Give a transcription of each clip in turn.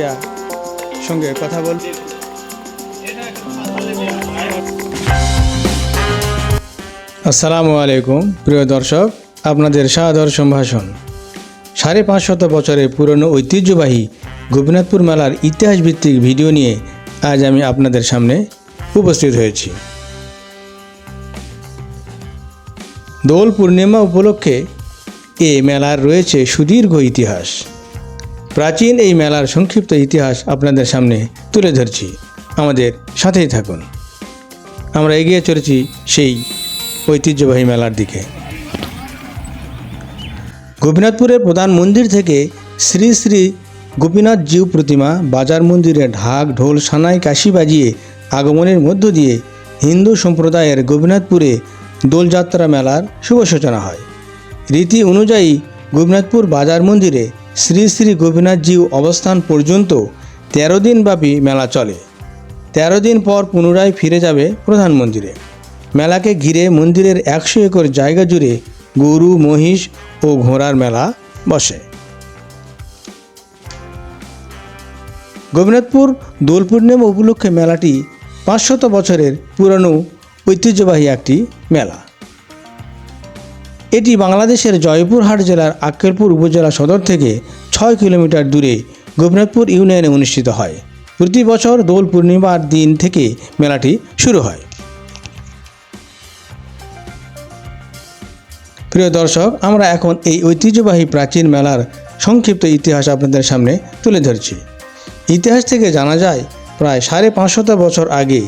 প্রিয়া সঙ্গে কথা বল। আসসালামু আলাইকুম, প্রিয় দর্শক, আপনাদের সাদর সম্ভাষণ। সাড়ে পাঁচশত বছরের পুরনো ঐতিহ্যবাহী গোপীনাথপুর মেলার ইতিহাস ভিত্তিক ভিডিও নিয়ে আজ আমি আপনাদের সামনে উপস্থিত হয়েছি। দোল পূর্ণিমা উপলক্ষে এ মেলার রয়েছে সুদীর্ঘ ইতিহাস। প্রাচীন এই মেলার সংক্ষিপ্ত ইতিহাস আপনাদের সামনে তুলে ধরছি। আমাদের সাথেই থাকুন। আমরা এগিয়ে চলেছি সেই ঐতিহ্যবাহী মেলার দিকে। গোপীনাথপুরের প্রধান মন্দির থেকে শ্রী শ্রী গোপীনাথ জিউ প্রতিমা বাজার মন্দিরে ঢাক, ঢোল, সানাই, কাশি বাজিয়ে আগমনের মধ্য দিয়ে হিন্দু সম্প্রদায়ের গোপীনাথপুরে দোলযাত্রা মেলার শুভ সূচনা হয়। রীতি অনুযায়ী গোপীনাথপুর বাজার মন্দিরে শ্রী শ্রী গোপীনাথ জিউ অবস্থান পর্যন্ত তেরো দিনব্যাপী মেলা চলে। তেরো দিন পর পুনরায় ফিরে যাবে প্রধান মন্দিরে। মেলাকে ঘিরে মন্দিরের একশো একর জায়গা জুড়ে গরু, মহিষ ও ঘোড়ার মেলা বসে। গোপীনাথপুর দোল পূর্ণিমা উপলক্ষে মেলাটি পাঁচশত বছরের পুরনো ঐতিহ্যবাহী একটি মেলা। এটি বাংলাদেশের জয়পুরহাট জেলার আক্কেলপুর উপজেলা সদর থেকে ছয় কিলোমিটার দূরে গোপীনাথপুর ইউনিয়নে অনুষ্ঠিত হয়। প্রতি বছর দোল পূর্ণিমার দিন থেকে মেলাটি শুরু হয়। প্রিয় দর্শক, আমরা এখন এই ঐতিহ্যবাহী প্রাচীন মেলার সংক্ষিপ্ত ইতিহাস আপনাদের সামনে তুলে ধরছি। ইতিহাস থেকে জানা যায়, প্রায় সাড়ে পাঁচশত বছর আগে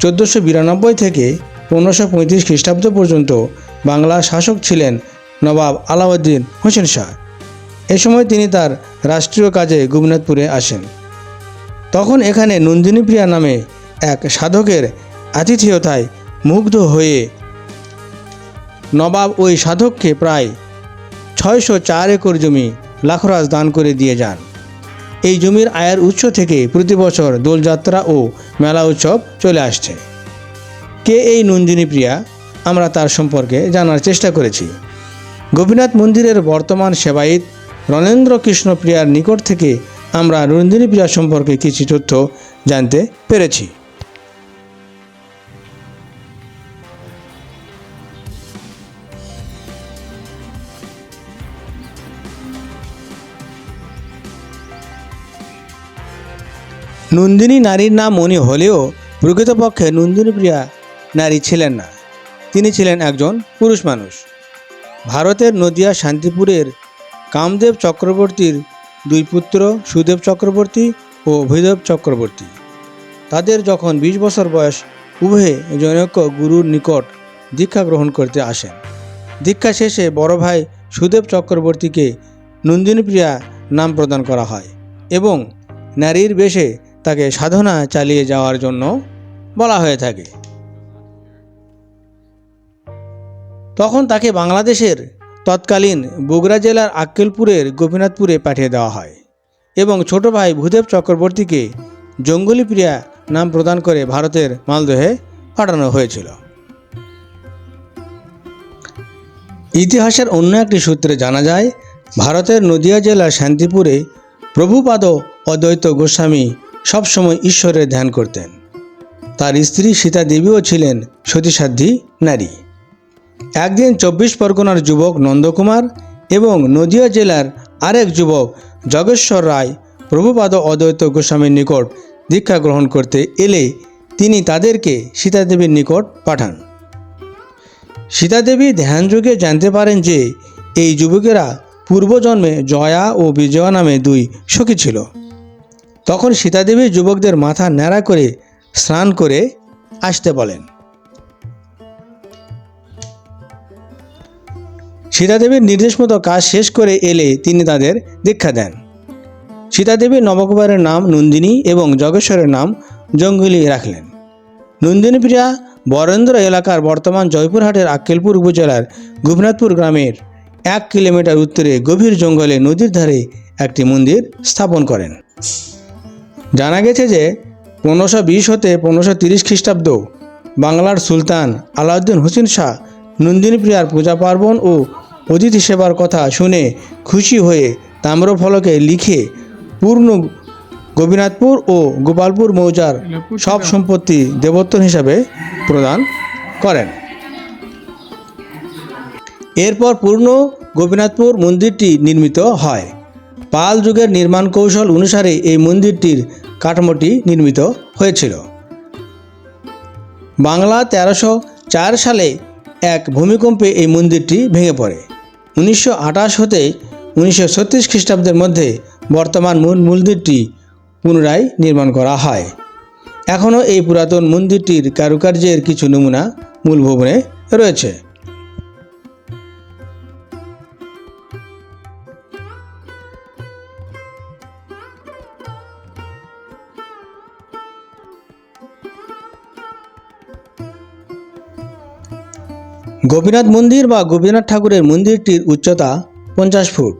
চোদ্দোশো বিরানব্বই থেকে পনেরোশো পঁয়ত্রিশ খ্রিস্টাব্দ পর্যন্ত বাংলার শাসক ছিলেন নবাব আলাউদ্দিন হোসেন শাহ। এ সময় তিনি তার রাষ্ট্রীয় কাজে গোপীনাথপুরে আসেন। তখন এখানে নন্দিনী প্রিয়া নামে এক সাধকের আতিথেয়তায় মুগ্ধ হয়ে নবাব ওই সাধককে প্রায় ছয়শো চার একর জমি লাখরাজ দান করে দিয়ে যান। এই জমির আয়ের উৎস থেকে প্রতি বছর দোলযাত্রা ও মেলা উৎসব চলে আসছে। কে এই নন্দিনী প্রিয়া? আমরা তার সম্পর্কে জানার চেষ্টা করেছি। গোপীনাথ মন্দিরের বর্তমান সেবায়িত রণেন্দ্র কৃষ্ণ প্রিয়ার নিকট থেকে আমরা নন্দিনী প্রিয়া সম্পর্কে কিছু তথ্য জানতে পেরেছি। নন্দিনী নারীর নাম উনি হলেও প্রকৃতপক্ষে নন্দিনী প্রিয়া নারী ছিলেন না। তিনি ছিলেন একজন পুরুষ মানুষ। ভারতের নদিয়া শান্তিপুরের কামদেব চক্রবর্তীর দুই পুত্র সুদেব চক্রবর্তী ও ভৈদেব চক্রবর্তী। তাদের যখন বিশ বছর বয়স, উভয়ে জনৈক গুরুর নিকট দীক্ষা গ্রহণ করতে আসেন। দীক্ষা শেষে বড় ভাই সুদেব চক্রবর্তীকে নন্দিনীপ্রিয়া নাম প্রদান করা হয় এবং নারীর বেশে তাকে সাধনা চালিয়ে যাওয়ার জন্য বলা হয়ে থাকে। তখন তাকে বাংলাদেশের তৎকালীন বগুড়া জেলার আক্কেলপুরের গোপীনাথপুরে পাঠিয়ে দেওয়া হয় এবং ছোট ভাই ভূদেব চক্রবর্তীকে জঙ্গলি প্রিয়া নাম প্রদান করে ভারতের মালদহে পাঠানো হয়েছিল। ইতিহাসের অন্য একটি সূত্রে জানা যায়, ভারতের নদিয়া জেলার শান্তিপুরে প্রভুপাদ অদ্বৈত গোস্বামী সবসময় ঈশ্বরের ধ্যান করতেন। তার স্ত্রী সীতা দেবীও ছিলেন সতীসাধ্যী নারী। একদিন চব্বিশ পরগনার যুবক নন্দকুমার এবং নদিয়া জেলার আরেক যুবক জগেশ্বর রায়, প্রভুপাদ অদ্বৈত গোস্বামীর নিকট দীক্ষা গ্রহণ করতে এলে তিনি তাদেরকে সীতাদেবীর নিকট পাঠান। সীতাদেবী ধ্যানযোগে জানতে পারেন যে এই যুবকেরা পূর্বজন্মে জয়া ও বিজয়া নামে দুই সখী ছিল। তখন সীতাদেবী যুবকদের মাথা ন্যাড়া করে স্নান করে আসতে বলেন। সীতাদেবীর নির্দেশ মতো কাজ শেষ করে এলে তিনি তাদের দীক্ষা দেন। সীতাদেবীর নবকুমারের নাম নন্দিনী এবং যগেশ্বরের নাম জঙ্গলি রাখলেন। নন্দিনী প্রিয়া বরেন্দ্র এলাকার বর্তমান জয়পুরহাটের আক্কেলপুর উপজেলার গোপীনাথপুর গ্রামের এক কিলোমিটার উত্তরে গভীর জঙ্গলে নদীর ধারে একটি মন্দির স্থাপন করেন। জানা গেছে যে পনেরোশো বিশ হতে পনেরোশো তিরিশ খ্রিস্টাব্দ বাংলার সুলতান আলাউদ্দিন হোসেন শাহ নন্দিনী প্রিয়ার পূজা পার্বণ ও অতিথি সেবার কথা শুনে খুশি হয়ে তাম্রফলকে লিখে পূর্ণ গোপীনাথপুর ও গোপালপুর মৌজার সব সম্পত্তি দেবত্বন হিসাবে প্রদান করেন। এরপর পূর্ণ গোপীনাথপুর মন্দিরটি নির্মিত হয়। পাল যুগের নির্মাণ কৌশল অনুসারে এই মন্দিরটির কাঠামোটি নির্মিত হয়েছিল। বাংলা তেরোশো চার সালে এক ভূমিকম্পে এই মন্দিরটি ভেঙে পড়ে। উনিশশো আঠাশ হতে উনিশশো ছত্রিশ খ্রিস্টাব্দের মধ্যে বর্তমান মূল মন্দিরটি পুনরায় নির্মাণ করা হয়। এখনও এই পুরাতন মন্দিরটির কারুকার্যের কিছু নমুনা মূল ভবনে রয়েছে। গোপীনাথ মন্দির বা গোপীনাথ ঠাকুরের মন্দিরটির উচ্চতা পঞ্চাশ ফুট।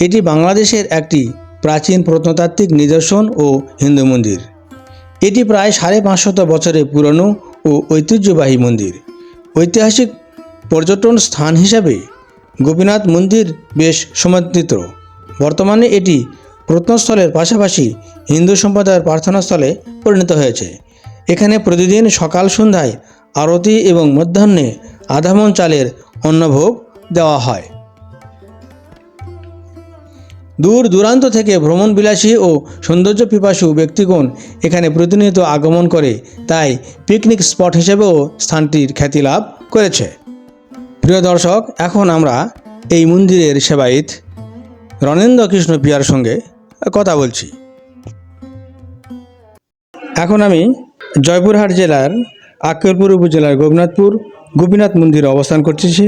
এটি বাংলাদেশের একটি প্রাচীন প্রত্নতাত্ত্বিক নিদর্শন ও হিন্দু মন্দির। এটি প্রায় সাড়ে পাঁচশত বছরের পুরনো ও ঐতিহ্যবাহী মন্দির। ঐতিহাসিক পর্যটন স্থান হিসাবে গোপীনাথ মন্দির বেশ সমাদৃত বর্তমানে এটি প্রত্নস্থলের পাশাপাশি হিন্দু সম্প্রদায়ের প্রার্থনাস্থলে পরিণত হয়েছে। এখানে প্রতিদিন সকাল সন্ধ্যায় আরতি এবং মধ্যাহ্নে আধামন চালের অন্নভোগ দেওয়া হয়। দূর দূরান্ত থেকে ভ্রমণ বিলাসী ও সৌন্দর্য পিপাসু ব্যক্তিগণ এখানে প্রতিনিয়ত আগমন করে, তাই পিকনিক স্পট হিসেবেও স্থানটির খ্যাতি লাভ করেছে। প্রিয় দর্শক, এখন আমরা এই মন্দিরের সেবায়িত রণেন্দ্র কৃষ্ণ পিয়ার সঙ্গে কথা বলছি। এখন আমি জয়পুরহাট জেলার আক্কেলপুর উপজেলার গোপীনাথপুর গোপীনাথ মন্দিরে অবস্থান করতেছি।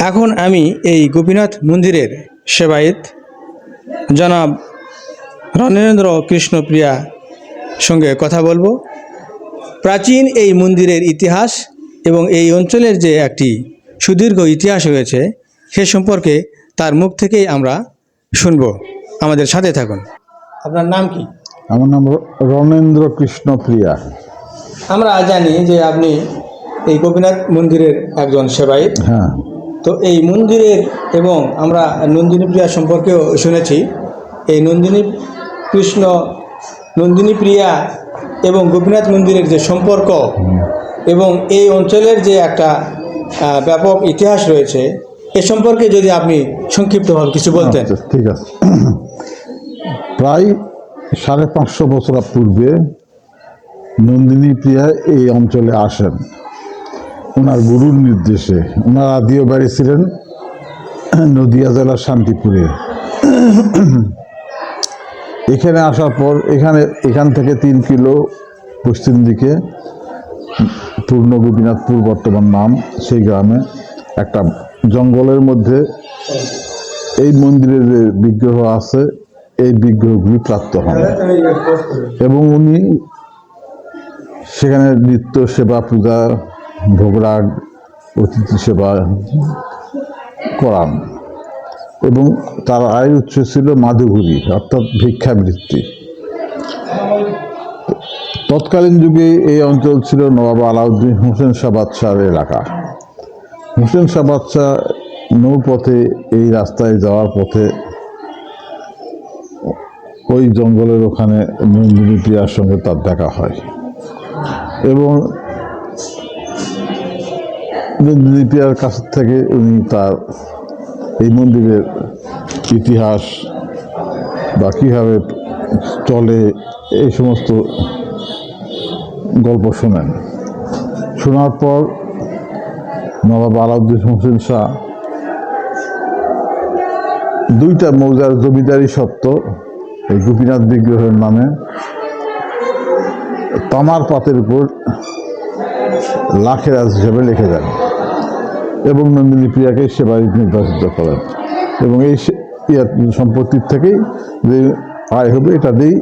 এখন আমি এই গোপীনাথ মন্দিরের সেবায়িত জনাব রণেন্দ্র কৃষ্ণপ্রিয়া সঙ্গে কথা বলব। প্রাচীন এই মন্দিরের ইতিহাস এবং এই অঞ্চলের যে একটি সুদীর্ঘ ইতিহাস রয়েছে সে সম্পর্কে তার মুখ থেকেই আমরা শুনব। আমাদের সাথে থাকুন। আপনার নাম কি? আমার নাম রণেন্দ্র কৃষ্ণ প্রিয়া। আমরা জানি যে আপনি এই গোপীনাথ মন্দিরের একজন সেবায়িত। হ্যাঁ। তো এই মন্দিরের এবং আমরা নন্দিনী প্রিয়া সম্পর্কেও শুনেছি। এই নন্দিনী কৃষ্ণ নন্দিনী প্রিয়া এবং গোপীনাথ মন্দিরের যে সম্পর্ক এবং এই অঞ্চলের যে একটা ব্যাপক ইতিহাস রয়েছে এ সম্পর্কে যদি আপনি সংক্ষিপ্তভাবে কিছু বলতেন। আচ্ছা, ঠিক আছে। প্রায় সাড়ে পাঁচশো বছর পূর্বে নন্দিনী প্রিয়া এই অঞ্চলে আসেন। ওনার গুরুর নির্দেশে। ওনার আদিও বাড়ি ছিলেন নদিয়া জেলার শান্তিপুরে। এখানে আসার পর এখানে এখান থেকে তিন কিলো পশ্চিম দিকে পূর্ণ গোপীনাথপুর বর্তমান নাম, সেই গ্রামে একটা জঙ্গলের মধ্যে এই মন্দিরের যে বিগ্রহ আছে, এই বিগ্রহগুলি প্রাপ্ত হন এবং উনি সেখানে নিত্য সেবা পূজা ভোগরাগ অতিথি সেবা করান। এবং তার আয় উৎস ছিল মাধুগুরি, অর্থাৎ ভিক্ষাবৃত্তি। তৎকালীন যুগে এই অঞ্চল ছিল নবাব আলাউদ্দিন হোসেন শাহ বাদশাহর এলাকা। হোসেন শাহ বাদশাহ নৌপথে এই রাস্তায় যাওয়ার পথে ওই জঙ্গলের ওখানে নন্দিনী প্রিয়ার সঙ্গে তার দেখা হয়। এবং প্রিয়ার কাছ থেকে উনি তার এই মন্দিরের ইতিহাস বা কীভাবে চলে, এই সমস্ত গল্প শোনেন। শোনার পর নবাব আলাউদ্দিন হোসেন শাহ দুইটা মৌজার জমিদারি সত্ত্ব, এই গোপীনাথ বিগ্রহের নামে তামার পাতের উপর লাখেরাজ হিসেবে লিখে দেন। এবং নন্দিনী প্রিয়াকে সেবায়িত নির্বাচিত করেন। এবং এই সম্পত্তির থেকেই যে আয় হবে এটা দিয়েই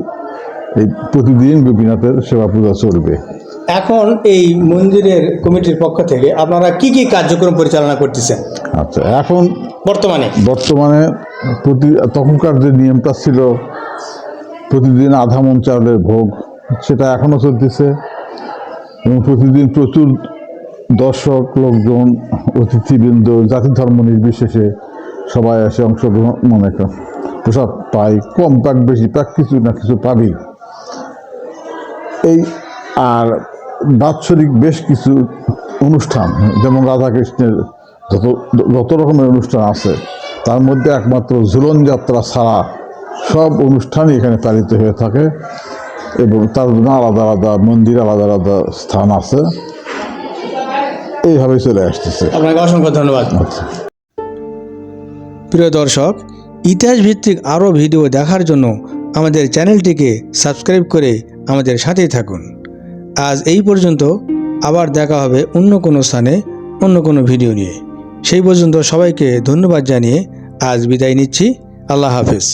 এই প্রতিদিন গোপীনাথের সেবা পূজা চলবে। এখন এই মন্দিরের কমিটির পক্ষ থেকে আপনারা কি কি কার্যক্রম পরিচালনা করতেছেন? আচ্ছা এখন বর্তমানে? বর্তমানে প্রতি তখনকার যে নিয়মটা ছিল প্রতিদিন আধা মন চাউলের ভোগ সেটা এখনও চলতেছে। এবং প্রতিদিন প্রচুর দর্শক, লোকজন, অতিথিবৃন্দ জাতি ধর্ম নির্বিশেষে সবাই এসে অংশগ্রহণ মনে করেন পোশাক পাই কম পাক বেশি পাক কিছু না কিছু পাবি। এই আর বাৎসরিক বেশ কিছু অনুষ্ঠান, যেমন রাধাকৃষ্ণের যত যত রকমের অনুষ্ঠান আছে, তার মধ্যে একমাত্র ঝুলন যাত্রা ছাড়া সব অনুষ্ঠানই এখানে পালিত হয়ে থাকে এবং তার জন্য আলাদা আলাদা মন্দির, আলাদা আলাদা স্থান আছে। এইভাবে চলে আসতেছে। আপনাকে অসংখ্য ধন্যবাদ। আচ্ছা। প্রিয় দর্শক ইতিহাস ভিত্তিক আরও ভিডিও দেখার জন্য আমাদের চ্যানেলটিকে সাবস্ক্রাইব করে আমাদের সাথেই থাকুন। আজ এই পর্যন্ত আবার দেখা হবে অন্য কোনো স্থানে অন্য কোনো ভিডিও নিয়ে। সেই পর্যন্ত সবাইকে ধন্যবাদ জানিয়ে আজ বিদায় নিচ্ছি। আল্লাহ হাফেজ।